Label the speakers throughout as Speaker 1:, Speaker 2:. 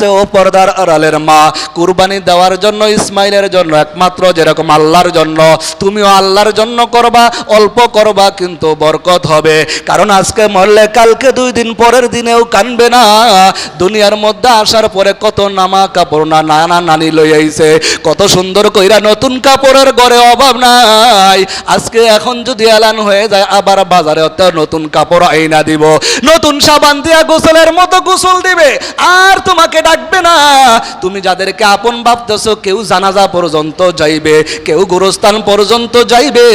Speaker 1: আছে ও পর্দার আড়ালের মা। কুরবানি দেওয়ার জন্য, ইসমাইলের জন্য, একমাত্র যেরকম আল্লাহর জন্য। তুমিও আল্লাহর জন্য করবা, অল্প করবা, কিন্তু বরকত হবে। কারণ আজকে মরলে, কালকে দুই দিন পরের দিনেও কানবে না। দুনিয়ার মধ্যে আসার পরে কত নামা কাপড় না নানা নানি লই আইছে। কত সুন্দর কইরা নতুন কাপড়ের ঘরে অভাব নাই। আজকে এখন যদি এলান হয়ে যায়, আবার বাজারে অত নতুন কাপড় আইনা দিব। নতুন সাবান দিয়া গোসলের মতো গোসল দিবে। আর তোমাকে ডাকবে না। তুমি যাদেরকে আপন ভাবতেছো, কেউ জানাজা পর্যন্ত যাইবে, কেউ গোরস্থান পর্যন্ত যাইবে,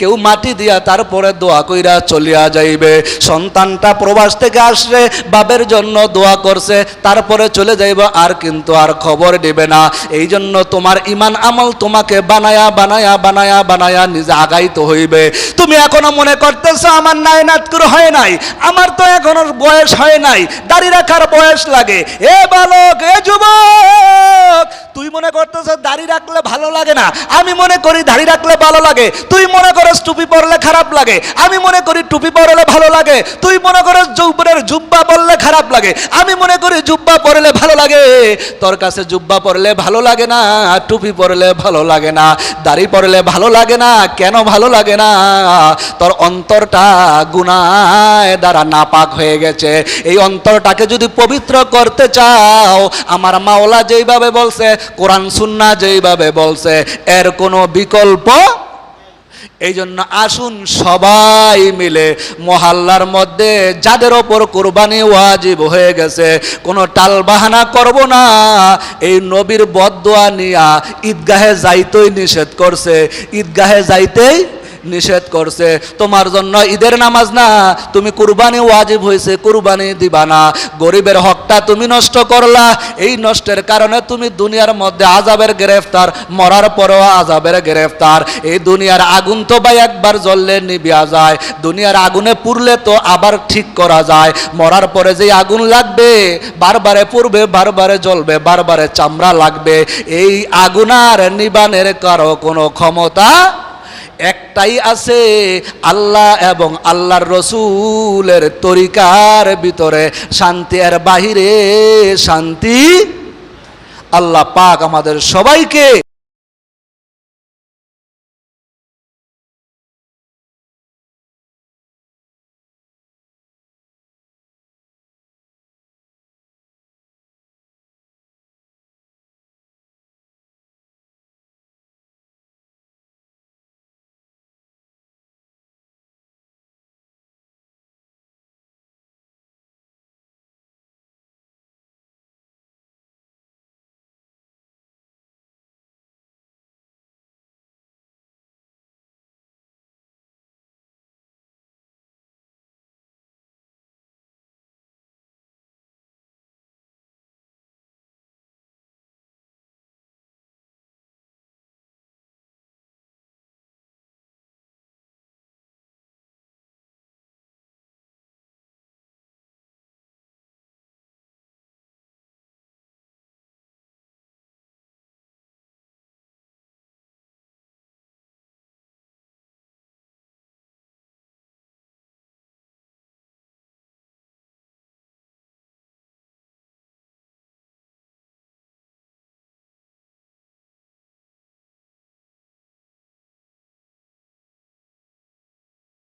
Speaker 1: কেউ মাটি দিয়া তারপরে দোয়া কইরা চলিয়া যাইবে। সন্তানটা প্রবাস থেকে আসলে বাবের জন্য দোয়া করছে, তারপরে চলে যাইব, আর কিন্তু আর খবর দেবে না। এই জন্য তোমার ইমান আমল তোমাকে বানায়া বানায়া বানায়া বানায়া নিজে আগাইতে হইবে। তুমি এখনও মনে করতেছো, আমার নায়নাত করে হয় নাই, আমার তো এখনও বয়স হয় নাই, দাড়ি রাখার বয়স লাগে। এ বালক এ যুবক তুই মনে করতেছ দাড়ি রাখলে ভালো লাগে না? আমি মনে করি দাড়ি রাখলে ভালো লাগে। তুই মনে করস টুপি পরলে খারাপ লাগে। আমি মনে করি টুপি পরলে ভালো লাগে। তুই মনে করস জুব্বের জুব্বা পরলে খারাপ লাগে। আমি মনে করি জুব্বা পরলে ভালো লাগে। তোর কাছে জুব্বা পরলে ভালো লাগে না, টুপি পরলে ভালো লাগে না, দাড়ি পরলে ভালো লাগে না, কেন ভালো লাগে না? তোর অন্তরটা গুনায় দ্বারা নাপাক হয়ে গেছে। এই অন্তরটাকে যদি পবিত্র করতে চাও, আমার মাওলা যেইভাবে বলছে কোরআন সুন্না যেইভাবে বলছে, এর কোনো বিকল্প? এই জন্য আসুন সবাই মিলে মহাল্লার মধ্যে যাদের ওপর কোরবানি ওয়াজিব হয়ে গেছে, কোনো টাল বাহানা করব না। এই নবীর বদোয়া নিয়া ঈদগাহে যাইতেই নিষেধ করছে। ঈদগাহে যাইতেই নিষেধ করছে। তোমার জন্য ঈদের নামাজ না, তুমি কুরবানি ওয়াজিব হয়েছে, কুরবানি দিবা না। গরিবের হকটা তুমি নষ্ট করলা, এই নষ্টের কারণে তুমি দুনিয়ার মধ্যে আজাবের গ্রেফতার, মরার পরেও আজাবের গ্রেফতার। এই দুনিয়ার আগুন তো ভাই একবার জ্বললে নিবিয়া যায়, দুনিয়ার আগুনে পুড়লে তো আবার ঠিক করা যায়। মরার পরে যে আগুন লাগবে, বারবারে পুড়বে, বারবারে জ্বলবে, বারবারে চামড়া লাগবে। এই আগুন আর নিবানের কারও কোনো ক্ষমতা একটাই আছে আল্লাহ এবং আল্লাহর রসুলের তরিকার ভিতরে শান্তি আর বাহিরে শান্তি। আল্লাহ পাক আমাদের সবাইকে